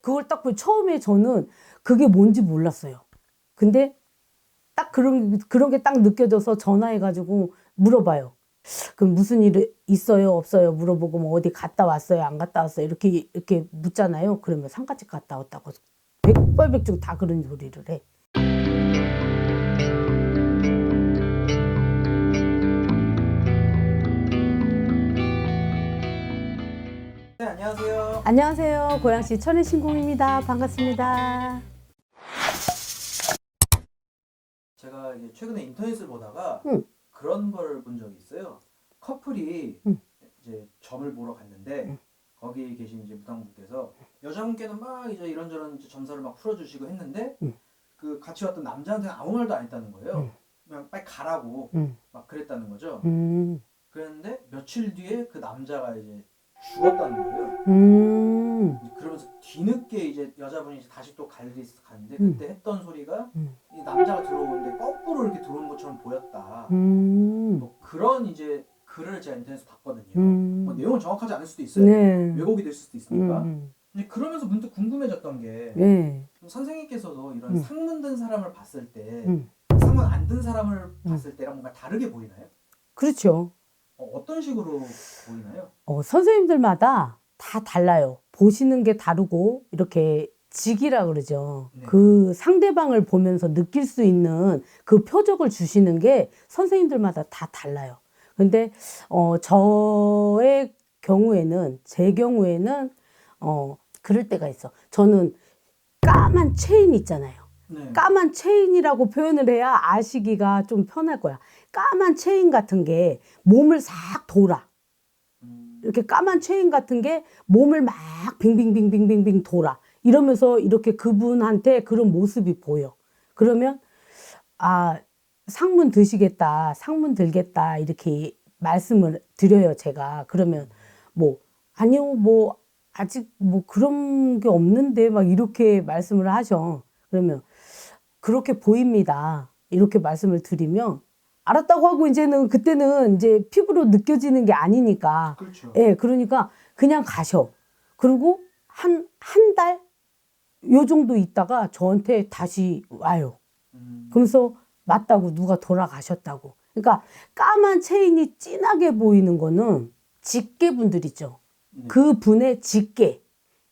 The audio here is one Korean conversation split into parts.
그걸 딱 보고 처음에 저는 그게 뭔지 몰랐어요. 근데 딱 그런, 그런 게 딱 느껴져서 전화해가지고 물어봐요. 그럼 무슨 일 있어요? 없어요? 물어보고 뭐 어디 갔다 왔어요? 안 갔다 왔어요? 이렇게, 이렇게 묻잖아요. 그러면 상가집 갔다 왔다고. 백발백중 다 그런 소리를 해. 네, 안녕하세요. 안녕하세요. 고양시 천혜신공입니다. 반갑습니다. 제가 이제 최근에 인터넷을 보다가 응. 그런 걸 본 적이 있어요. 커플이 응. 이제 점을 보러 갔는데 거기 계신 이제 무당분께서 여자분께는 막 이제 이런저런 이제 점사를 막 풀어주시고 했는데 응. 그 같이 왔던 남자한테는 아무 말도 안 했다는 거예요. 응. 그냥 빨리 가라고 음, 막 그랬다는 거죠. 음, 그랬는데 며칠 뒤에 그 남자가 이제 죽었다는 거예요. 음, 그러면서 뒤늦게 이제 여자분이 이제 다시 또갈 일이 있어 갔는데 음. 그때 했던 소리가 음. 이 남자가 들어오는데 거꾸로 이렇게 들어오는 것처럼 보였다. 음, 뭐 그런 이제 글을 제가 인터넷에서 봤거든요. 음. 뭐 내용은 정확하지 않을 수도 있어요. 네. 왜곡이 될 수도 있으니까. 음, 근데 그러면서 문득 궁금해졌던 게 네. 좀 선생님께서도 이런 음. 상문 든 사람을 봤을 때 음. 상문 안 든 사람을 봤을 때랑 뭔가 다르게 보이나요? 그렇죠. 어, 떤 식으로 보이나요? 어, 선생님들마다 다 달라요. 보시는 게 다르고, 이렇게 직이라 그러죠. 네. 그 상대방을 보면서 느낄 수 있는 그 표적을 주시는 게 선생님들마다 다 달라요. 근데, 어, 저의 경우에는, 제 경우에는, 어, 그럴 때가 있어. 저는 까만 체인 있잖아요. 네. 까만 체인이라고 표현을 해야 아시기가 좀 편할 거야. 까만 체인 같은 게 몸을 싹 돌아. 음, 이렇게 까만 체인 같은 게 몸을 막 빙빙빙빙빙빙 돌아. 이러면서 이렇게 그분한테 그런 모습이 보여. 그러면, 아, 상문 드시겠다, 상문 들겠다, 이렇게 말씀을 드려요, 제가. 그러면, 뭐, 아니요, 뭐, 아직 뭐 그런 게 없는데, 막 이렇게 말씀을 하셔. 그러면, 그렇게 보입니다. 이렇게 말씀을 드리면, 알았다고 하고 이제는 그때는 이제 피부로 느껴지는 게 아니니까. 그렇죠. 예, 그러니까 그냥 가셔. 그리고 한, 한 달? 요 정도 있다가 저한테 다시 와요. 음, 그러면서 맞다고 누가 돌아가셨다고. 그러니까 까만 체인이 진하게 보이는 거는 직계 분들 있죠. 네. 그 분의 직계.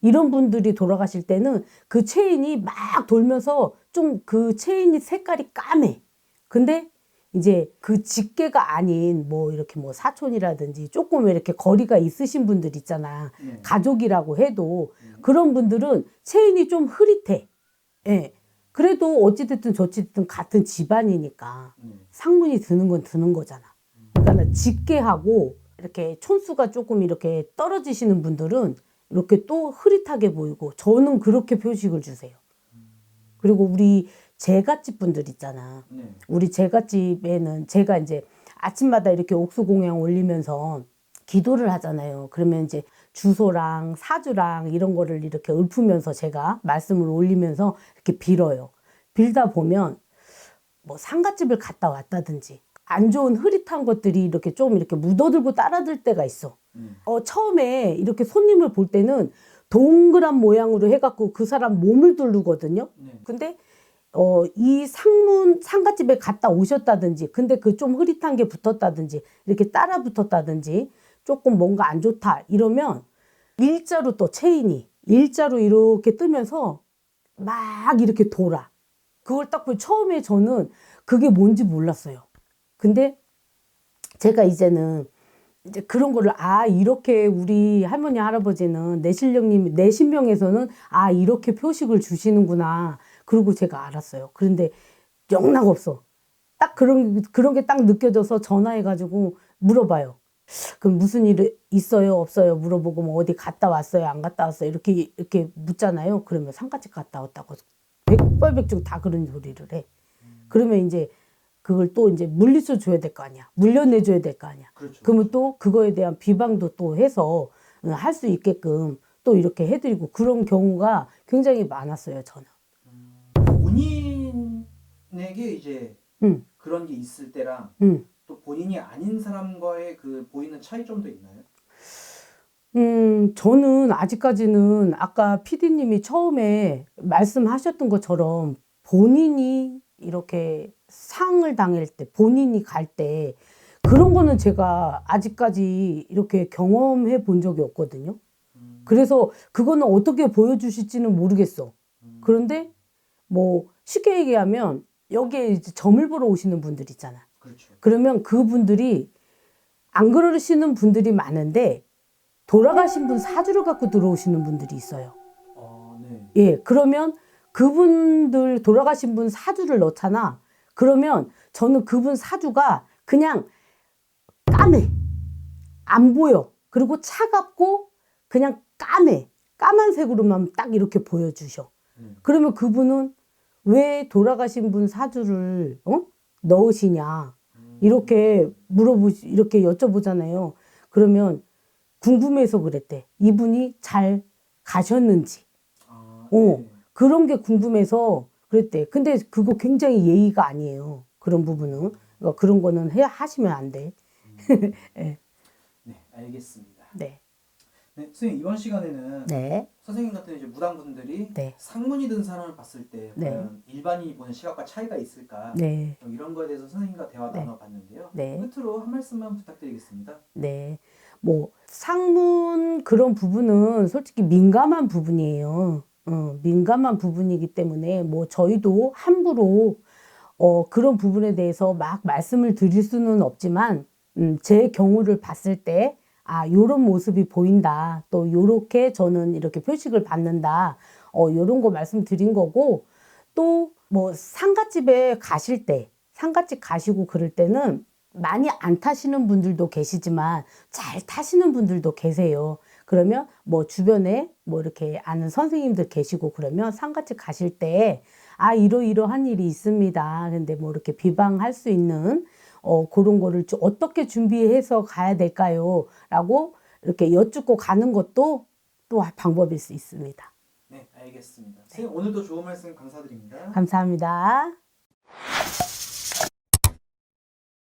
이런 분들이 돌아가실 때는 그 체인이 막 돌면서 좀 그 체인이 색깔이 까매. 근데 이제 그 직계가 아닌 뭐 이렇게 뭐 사촌이라든지 조금 이렇게 거리가 있으신 분들 있잖아. 네. 가족이라고 해도 음. 그런 분들은 체인이 좀 흐릿해. 예. 그래도 어찌됐든 저찌됐든 같은 집안이니까 네. 상문이 드는 건 드는 거잖아. 그러니까 직계하고 이렇게 촌수가 조금 이렇게 떨어지시는 분들은 이렇게 또 흐릿하게 보이고 저는 그렇게 표식을 주세요. 그리고 우리 제갓집 분들 있잖아. 네. 우리 제갓집에는 제가 이제 아침마다 이렇게 옥수 공양 올리면서 기도를 하잖아요. 그러면 이제 주소랑 사주랑 이런 거를 이렇게 읊으면서 제가 말씀을 올리면서 이렇게 빌어요. 빌다 보면 뭐 상갓집을 갔다 왔다든지 안 좋은 흐릿한 것들이 이렇게 좀 이렇게 묻어들고 따라들 때가 있어. 음. 어, 처음에 이렇게 손님을 볼 때는 동그란 모양으로 해갖고 그 사람 몸을 두르거든요. 네. 근데 어, 이 상문 상가집에 갔다 오셨다든지 근데 그 좀 흐릿한 게 붙었다든지 이렇게 따라 붙었다든지 조금 뭔가 안 좋다 이러면 일자로 또 체인이 일자로 이렇게 뜨면서 막 이렇게 돌아 그걸 딱 보고 처음에 저는 그게 뭔지 몰랐어요 근데 제가 이제는 이제 그런 거를 아 이렇게 우리 할머니 할아버지는 내실령님 내 신명에서는 아 이렇게 표식을 주시는구나 그리고 제가 알았어요. 그런데 영락 없어. 딱 그런 그런 게 딱 느껴져서 전화해 가지고 물어봐요. 그럼 무슨 일 있어요 없어요 물어보고 뭐 어디 갔다 왔어요 안 갔다 왔어요 이렇게 이렇게 묻잖아요. 그러면 상가집 갔다 왔다고 백발백중 다 그런 소리를 해. 그러면 이제 그걸 또 이제 물리쳐 줘야 될 거 아니야. 물려내 줘야 될 거 아니야. 그렇죠. 그러면 또 그거에 대한 비방도 또 해서 할 수 있게끔 또 이렇게 해드리고 그런 경우가 굉장히 많았어요, 저는. 본인에게 이제 응, 그런 게 있을 때랑 응. 또 본인이 아닌 사람과의 그 보이는 차이점도 있나요? 음, 저는 아직까지는 아까 피디님이 처음에 말씀하셨던 것처럼 본인이 이렇게 상을 당할 때, 본인이 갈 때, 그런 거는 제가 아직까지 이렇게 경험해 본 적이 없거든요. 음, 그래서 그거는 어떻게 보여주실지는 모르겠어. 음, 그런데 뭐 쉽게 얘기하면 여기에 이제 점을 보러 오시는 분들 있잖아. 그렇죠. 그러면 그분들이 안 그러시는 분들이 많은데 돌아가신 분 사주를 갖고 들어오시는 분들이 있어요. 어, 네. 예, 그러면 그분들 돌아가신 분 사주를 넣잖아. 그러면 저는 그분 사주가 그냥 까매. 안 보여. 그리고 차갑고 그냥 까매. 까만색으로만 딱 이렇게 보여주셔. 음. 그러면 그분은 왜 돌아가신 분 사주를 어? 넣으시냐 음, 이렇게 물어보시 이렇게 여쭤보잖아요. 그러면 궁금해서 그랬대. 이분이 잘 가셨는지 아, 어. 네. 그런 게 궁금해서 그랬대. 근데 그거 굉장히 예의가 아니에요. 그런 부분은 그러니까 그런 거는 해 하시면 안 돼. 네, 알겠습니다. 네, 네, 선생님 이번 시간에는 네, 선생님 같은 이제 무당분들이 네. 상문이 든 사람을 봤을 때 네. 과연 일반인이 보는 시각과 차이가 있을까? 네, 좀 이런 거에 대해서 선생님과 대화 네. 나눠봤는데요. 네. 끝으로 한 말씀만 부탁드리겠습니다. 네. 뭐 상문 그런 부분은 솔직히 민감한 부분이에요. 어, 민감한 부분이기 때문에 뭐 저희도 함부로 어, 그런 부분에 대해서 막 말씀을 드릴 수는 없지만 음, 제 경우를 봤을 때 아, 요런 모습이 보인다. 또 요렇게 저는 이렇게 표식을 받는다. 어, 요런 거 말씀드린 거고 또 뭐 상가집에 가실 때 상가집 가시고 그럴 때는 많이 안 타시는 분들도 계시지만 잘 타시는 분들도 계세요. 그러면 뭐 주변에 뭐 이렇게 아는 선생님들 계시고 그러면 상가집 가실 때 아, 이러이러한 일이 있습니다. 근데 뭐 이렇게 비방할 수 있는 어, 그런 거를 좀 어떻게 준비해서 가야 될까요? 라고 이렇게 여쭙고 가는 것도 또 방법일 수 있습니다. 네, 알겠습니다. 선생님 오늘도 좋은 말씀 감사드립니다. 감사합니다.